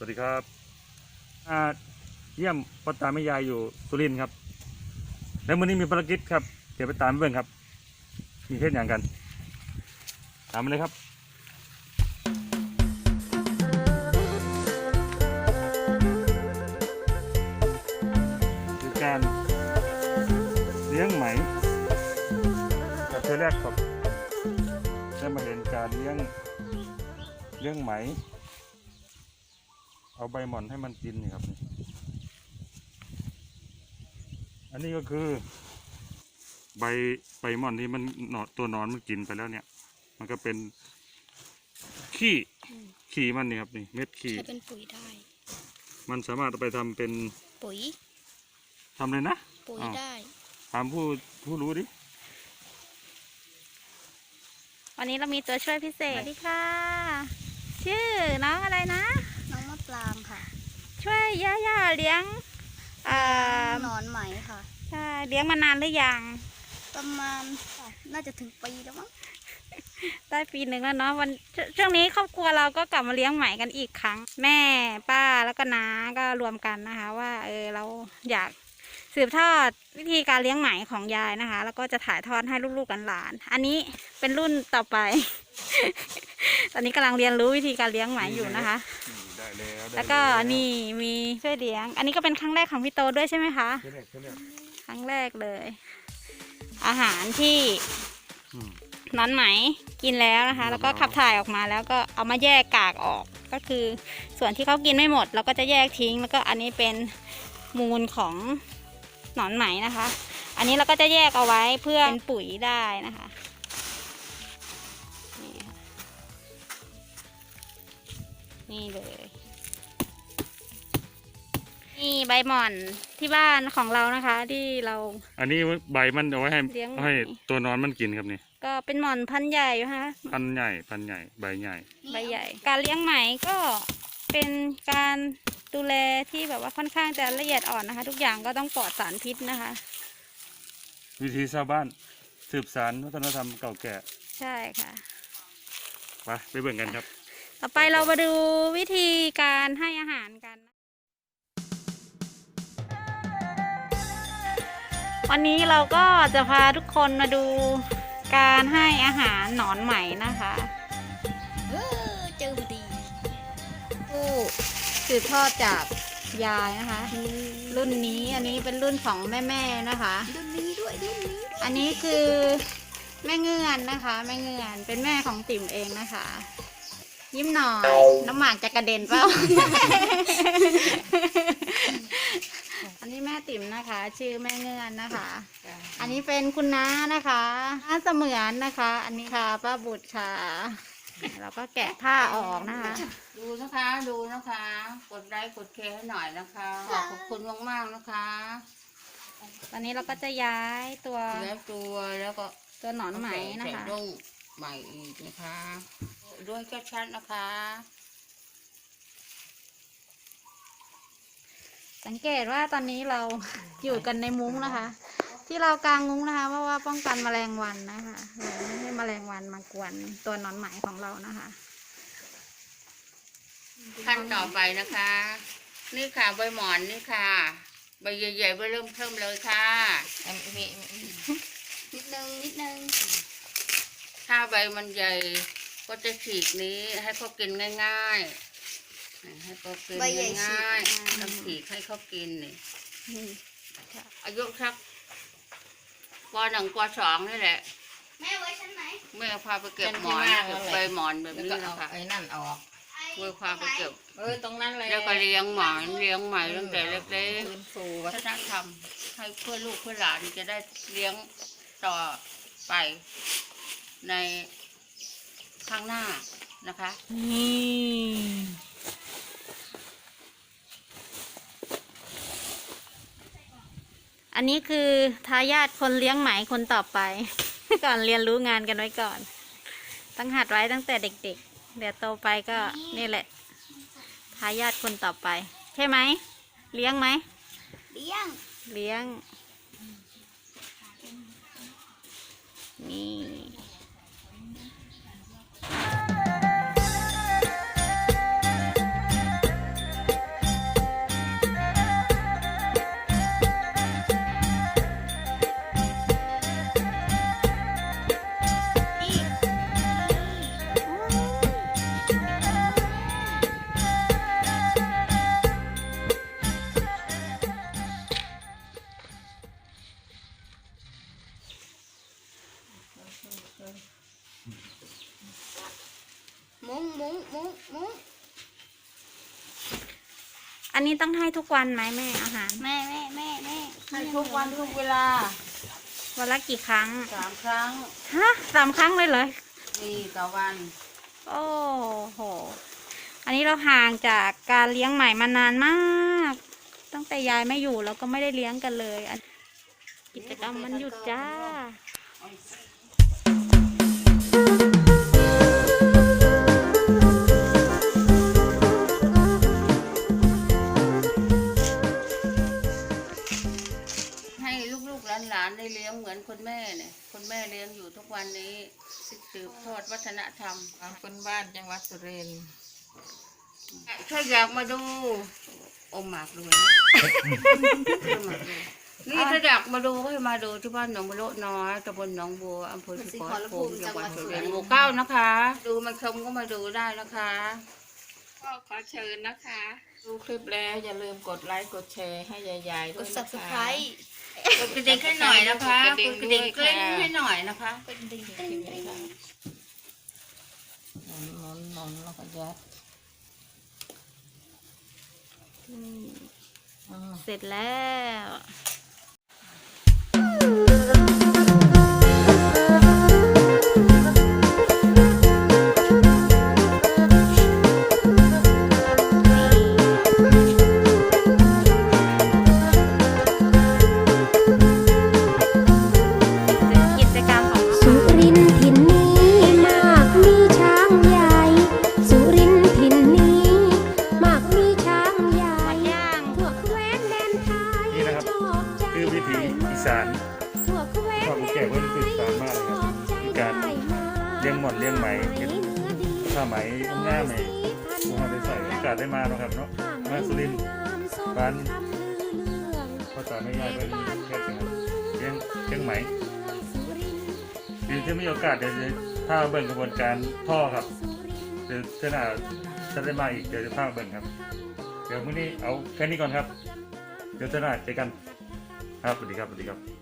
สวัสดีครับเยี่ยมพ่อตาแม่ยายอยู่สุรินทร์ครับ แล้ววันนี้มีภารกิจครับ เดี๋ยวไปตามเพื่อนครับ มีเทศอย่างกัน ตามมาเลยครับคือการเลี้ยงไหมกับเธอแรกครับได้มาเห็นการเลี้ยงเลี้ยงไหม เอาใบหม่อนให้มันกินนี่ครับนี่อันนี้ก็คือ ใบใบหม่อนที่มันหนอนตัวนอนมันกินไปแล้วเนี่ย มันก็เป็นขี้ขี้มันนี่ครับนี่เม็ดขี้ใช้เป็นปุ๋ยได้ มันสามารถเอาไปทำเป็นปุ๋ย ทำเลยนะ ปุ๋ยอ้าว ได้ ถามผู้ผู้รู้ดิ วันนี้เรามีตัวช่วยพิเศษสวัสดีค่ะ ชื่อน้องอะไรนะ น้องมะปรางค่ะ ช่ว ยย่าย่าเลี้ยงเอ่อหนอนไหมค่ะใช่เลี้ยงมานานหรือยังประมาณน่าจะถึงปีแล้วมั้งได้ปีหนึ่งแล้วเนาะวันชช่วงนี้ครอบครัวเราก็กลับมาเลี้ยงไหมกันอีกครั้ง แม่ป้าแล้วก็น้าก็รวมกันนะคะ ว่าเออเราอยากสืบทอดวิธีการเลี้ยงไหมของยายนะคะ แล้วก็จะถ่ายทอดให้ลูกๆกันหลานๆอันนี้เป็นรุ่นต่อไป ตอนนี้กำลังเรียนรู้วิธีการเลี้ยงไหมอยู่นะคะ ได้แล้วได้แล้วก็นี่มีช่วยเลี้ยง อันนี้ก็เป็นครั้งแรกของพี่โตด้วยใช่ไหมคะเท่าไหร่เท่าไหร่ครั้งแรกเลย อาหารที่อืม นอนไหมกินแล้วนะคะ แล้วก็ขับถ่ายออกมาแล้วก็เอามาแยกกากออก ก็คือส่วนที่เขากินไม่หมดเราก็จะแยกทิ้ง แล้วก็อันนี้เป็นมูลของหนอนไหมนะคะ อันนี้เราก็จะแยกเอาไว้เพื่อเป็นปุ๋ยได้นะคะ นี่เลย นี่ใบหม่อนที่บ้านของเรานะคะ ที่เรา อันนี้ใบมันเอาไว้ให้เลี้ยง ให้ตัวนอนมันกินครับนี่ก็เป็นหม่อนพันธุ์ใหญ่อยู่นะคะ พันธุ์ใหญ่พันธุ์ใหญ่ใบใหญ่ ใบใหญ่ การเลี้ยงไหมก็เป็นการดูแลที่แบบว่าค่อนข้างจะละเอียดอ่อนนะคะ ทุกอย่างก็ต้องปลอดสารพิษนะคะ วิธีชาวบ้านสืบสารวัฒนธรรมเก่าแก่ใช่ค่ะ ไปไปเบิ่งกันครับ ต่อไปเรามาดูวิธีการให้อาหารกัน วันนี้เราก็จะพาทุกคนมาดูการให้อาหารหนอนไหมนะคะเออเจอพอดีผู้สืบทอดจากยายนะคะ รุ่นนี้อันนี้เป็นรุ่นของแม่ๆนะคะรุ่นนี้ด้วยรุ่นนี้ด้วยอันนี้คือแม่เงื่อนนะคะ แม่เงื่อนเป็นแม่ของติ๋มเองนะคะ ยิ้มหน่อย น้ำหมากจะกระเด็นเปล่า อันนี้แม่ติ๋มนะคะ ชื่อแม่เงื่อนนะคะ อันนี้เป็นคุณน้านะคะน้าเสมือนนะคะ อันนี้ค่ะป้าบุตรค่ะ เราก็แกะผ้าออกนะคะ ดูนะคะดูนะคะ กดไลค์กดแชร์ให้หน่อยนะคะขอบคุณมากๆนะคะ ตอนนี้เราก็จะย้ายตัวแล้วตัวแล้วก็ตัวหนอนไหมนะคะใส่ดุ้งใหม่อีกนะคะ ด้วยชัดๆนะคะ สังเกตว่าตอนนี้เราอยู่กันในมุ้งนะคะ ที่เรากางมุ้งนะคะ เพราะว่าป้องกันแมลงวันนะคะเราไม่ให้แมลงวันมากวนตัวหนอนไหมของเรานะคะขั้นต่อไปนะคะ นี่ค่ะใบหมอนนี่ค่ะ ใบใหญ่ๆใบเริ่มเทิมเลยค่ะนิดนึงนิดนึงถ้าใบมันใหญ่ ก็จะฉีกนี้ให้เขากินง่ายๆ ให้เขากินง่ายๆต้องฉีกให้เขากินนี่นี่อายุสักปหนึ่งปสองนี่แหละ แม่ไว้ชั้นไหนแม่พาไปเก็บหมอนเก็บใบหมอนแบบแล้วนี้ก็นะเอาคะไอ้นั่นออกแม่พาไปเก็บเออตรงนั้นเลยแล้วก็เลี้ยงหมอนเลี้ยงใหม่ตั้งแต่เล็กฟื้นฟูๆวัวัฒฒนนธรรมให้เพื่อลูกเพื่อหลานจะได้เลี้ยงต่อไปใน ข้างหน้านะคะ นี่อันนี้คือทายาทคนเลี้ยงไหมคนต่อไป ก่อนเรียนรู้งานกันไว้ก่อน ต้องหัดไว้ตั้งแต่เด็ก ๆ เดี๋ยวโตไปก็นี่แหละทายาทคนต่อไป ใช่ไหม เลี้ยงไหม เลี้ยง เลี้ยง นี่ อันนี้ต้องให้ทุกวันไหมแม่อาหารแม่แม่แม่แม่ให้ทุกวันทุกเวลาวันละกี่ครั้งสามครั้งฮะสามครั้งเลยเหรอมีต่อวัน โอ้โห อันนี้เราห่างจากการเลี้ยงใหม่มานานมากตั้งแต่ยายไม่อยู่เราก็ไม่ได้เลี้ยงกันเลยอันกิจกรรมมันหยุดจ้า อนคนแม่เนี่ยคนแม่เลี้ยงอยู่ทุกวันนี้สืบทอดวัฒนธรรมคนบ้านจังหวัดสุรินทร์ถ้าอยากมาดูอมหมากด้วยนะอมหมากด้วยนี่ถ้าอยากมาดูก็ให้มาดูที่บ้านหนองมะโลน้อยตำบลหนองบัวอำเภอสุโขทัยภูมิจังหวัดสุรินทร์หมู่เก้านะคะ ดูมาชมก็มาดูได้นะคะก็ขอเชิญนะคะ ดูคลิปแล้วอย่าลืมกดไลค์กดแชร์ให้ยายๆกด้วยดนะคะ subscribe กดกระดิ่งให้หน่อยนะคะกดกระดิ่งกดกระดิ่งด้วยกลิ้งค่ะให้หน่อยนะคะเป็นหมคะหนอนหนอนแล้วก็ยัดเสร็จแล้วาสได้มาเนาะครับเนาะมาสุรินทร์บ้านภาษาไม่ยากเลยแค่เสียงเลี้ยงเลี้ยงไหมคือจะมีโอกาสเดี๋ยวจะพาเบิ่งกระบวนการท่อครับเดี๋ยวเจ้าหน้าจะได้มาอีกเดี๋ยวจะพาเบิ่งครับ เดี๋ยวมื้อนี้เอาแค่นี้ก่อนครับ เดี๋ยวเจ้าหน้าเจอกันครับสวัสดีครับสวัสดีครับ